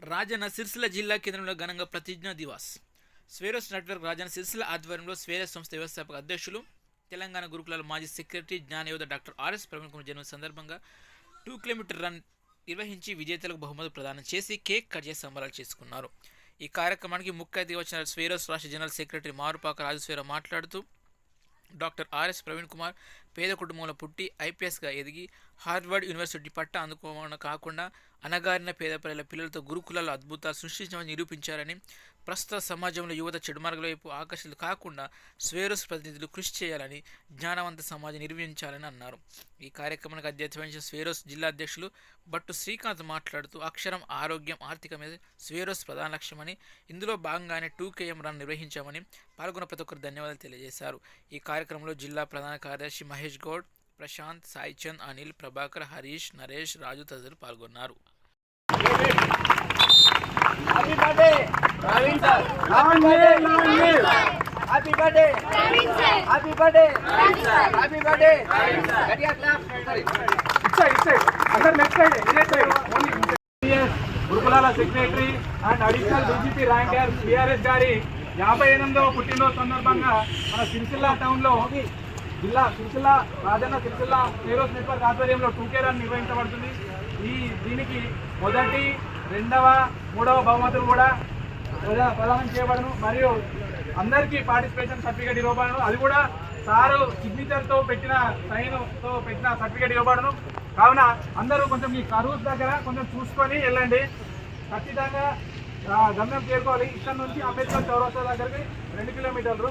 రాజన్న సిరిసిల్ల జిల్లా కేంద్రంలో ఘనంగా ప్రతిజ్ఞా దివాస్. స్వేరోస్ నెట్వర్క్ రాజన్న సిరిసిల్ల ఆధ్వర్యంలో స్వేరస్ సంస్థ వ్యవస్థాపక అధ్యక్షులు తెలంగాణ గురుకులాల మాజీ secretary జ్ఞానయోధ doctor R S Praveen Kumar జన్మ సందర్భంగా టూ కిలోమీటర్ రన్ నిర్వహించి విజేతలకు బహుమతులు ప్రదానం చేసి కేక్ కట్ చేసి సంబరాలు చేసుకున్నారు. ఈ కార్యక్రమానికి ముఖ్య అతిథి వచ్చిన స్వేరోస్ రాష్ట్ర జనరల్ సెక్రటరీ మారుపాక రాజస్వేర మాట్లాడుతూ డాక్టర్ ఆర్ఎస్ ప్రవీణ్ కుమార్ పేద కుటుంబంలో పుట్టి ఐపీఎస్గా ఎదిగి హార్వర్డ్ యూనివర్సిటీ పట్ట అందుకోవడం కాకుండా అనగారిన పేద ప్రజల పిల్లలతో గురుకులాల అద్భుతాలు సృష్టించమని నిరూపించారని ప్రస్తుత సమాజంలో యువత చెడు మార్గాల వైపు ఆకర్షితులు కాకుండా స్వేరోస్ ప్రతినిధులు కృషి చేయాలని జ్ఞానవంత సమాజం నిర్వహించాలని అన్నారు. ఈ కార్యక్రమానికి అధ్యక్షత వహించిన స్వేరోస్ జిల్లా అధ్యక్షులు బట్టు శ్రీకాంత్ మాట్లాడుతూ అక్షరం ఆరోగ్యం ఆర్థికమే స్వేరోస్ ప్రధాన లక్ష్యమని ఇందులో భాగంగానే టూ కేఎం రన్ నిర్వహించామని పాల్గొన్న ప్రతి ఒక్కరు ధన్యవాదాలు తెలియజేశారు. ఈ కార్యక్రమంలో జిల్లా ప్రధాన కార్యదర్శి మహేష్ గౌడ్ ప్రశాంత్ సాయిచంద్ అనిల్ ప్రభాకర్ హరీష్ నరేష్ రాజు తదితరులు పాల్గొన్నారు. Happy birthday Praveen sir happy birthday happy birthday happy birthday happy birthday గట్టిగా clap గురుకులాల secretary and additional DGP ranker C R S గారి యాభై ఎనిమిదవ పుట్టినరోజు సందర్భంగా మన సిరిసిల్ల టౌన్లో జిల్లా సిరిసిల్ల రాజన్న సిరిసిల్ల హీరోస్ నెట్వర్క్ ఆధ్వర్యంలో టూకే రన్ నిర్వహించబడుతుంది. ఈ దీనికి మొదటి రెండవ మూడవ బహుమతులు కూడా ప్రదానం చేయబడను. మరియు అందరికీ పార్టిసిపేషన్ సర్టిఫికేట్ ఇవ్వబడను. అది కూడా సారు సిగ్నేచర్తో పెట్టిన సైన్తో పెట్టిన సర్టిఫికేట్ ఇవ్వబడను. కావున అందరూ కొంచెం మీ కరూస్ దగ్గర కొంచెం చూసుకొని వెళ్ళండి. ఖచ్చితంగా గమ్యం చేరుకోవాలి. ఇక్కడ నుంచి అంబేద్కర్ చౌరస్తా దగ్గరికి రెండు కిలోమీటర్లు.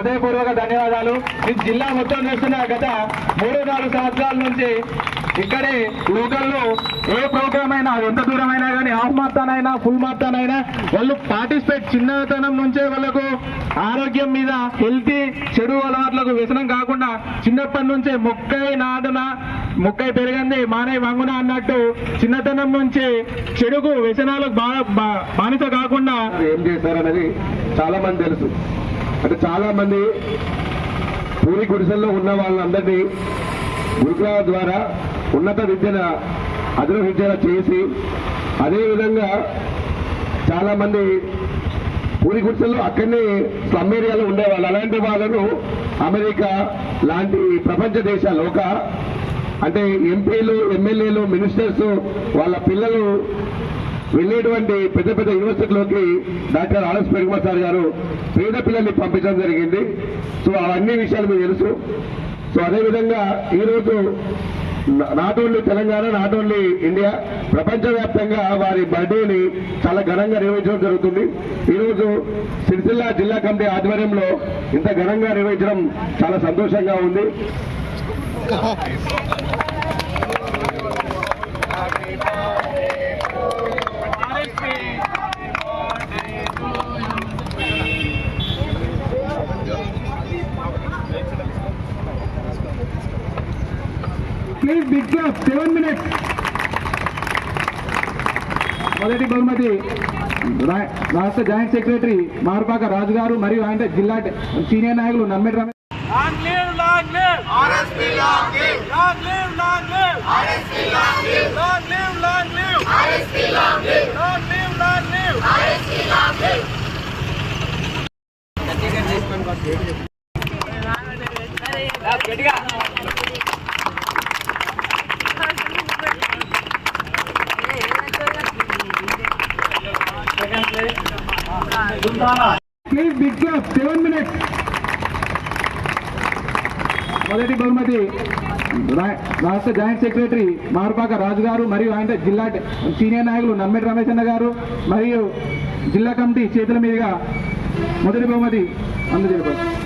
హృదయపూర్వక ధన్యవాదాలు. ఈ జిల్లా మొత్తం చూస్తున్న గత మూడు నాలుగు సంవత్సరాల నుంచి ఇక్కడే లోకల్లో ఏ ప్రోగ్రామ్ అయినా ఎంత దూరమైనా కానీ హాఫ్ మార్థాన్ అయినా ఫుల్ మార్థాన్ అయినా వాళ్ళు పార్టిసిపేట్ చిన్నతనం నుంచే వాళ్ళకు ఆరోగ్యం మీద హెల్తీ చెడు అలవాట్లకు వ్యసనం కాకుండా చిన్నప్పటి నుంచే మొక్కై నాదున మొక్కై పెరిగింది మానే వంగున అన్నట్టు చిన్నతనం నుంచి చెడుకు వ్యసనాలకు బా- బానిస కాకుండా ఏం చేశారనేది చాలా మంది తెలుసు. అంటే చాలా మంది పూరి గుడిసెల్లో ఉన్న వాళ్ళందరినీ గురుకులాల ద్వారా ఉన్నత విద్యను అధిరోహించేలా చేసి అదేవిధంగా చాలా మంది పూరి గుడిసెల్లో అక్కడనే స్లమ్ ఏరియాలో ఉండేవాళ్ళు. అలాంటి వాళ్ళను అమెరికా లాంటి ప్రపంచ దేశాలు ఒక అంటే ఎంపీలు ఎమ్మెల్యేలు మినిస్టర్స్ వాళ్ళ పిల్లలు వెళ్ళేటువంటి పెద్ద పెద్ద యూనివర్సిటీలోకి డాక్టర్ ఆర్ఎస్ పెరుగుమర్ సార్ గారు పేద పిల్లల్ని పంపించడం జరిగింది. సో అవన్నీ విషయాలు మీకు తెలుసు. సో అదేవిధంగా ఈరోజు not only Telangana not only India ప్రపంచవ్యాప్తంగా వారి బర్త్డేని చాలా ఘనంగా నిర్వహించడం జరుగుతుంది. ఈరోజు సిరిసిల్ల జిల్లా కమిటీ ఆధ్వర్యంలో ఇంత ఘనంగా నిర్వహించడం చాలా సంతోషంగా ఉంది. Please big clap seven minutes. మొదటి బహుమతి రాష్ట్ర జాయింట్ సెక్రటరీ మార్పాక రాజు గారు మరియు ఆయన జిల్లా సీనియర్ నాయకులు Nammidi Ramesh. Long please big seven minutes మొదటి బహుమతి రాష్ట్ర జాయింట్ సెక్రటరీ మార్పాక రాజు గారు మరియు ఆయన జిల్లా సీనియర్ నాయకులు నమ్మిడి రమేష్ అన్న గారు మరియు జిల్లా కమిటీ చేతుల మీదుగా మొదటి బహుమతి అందజేయబడింది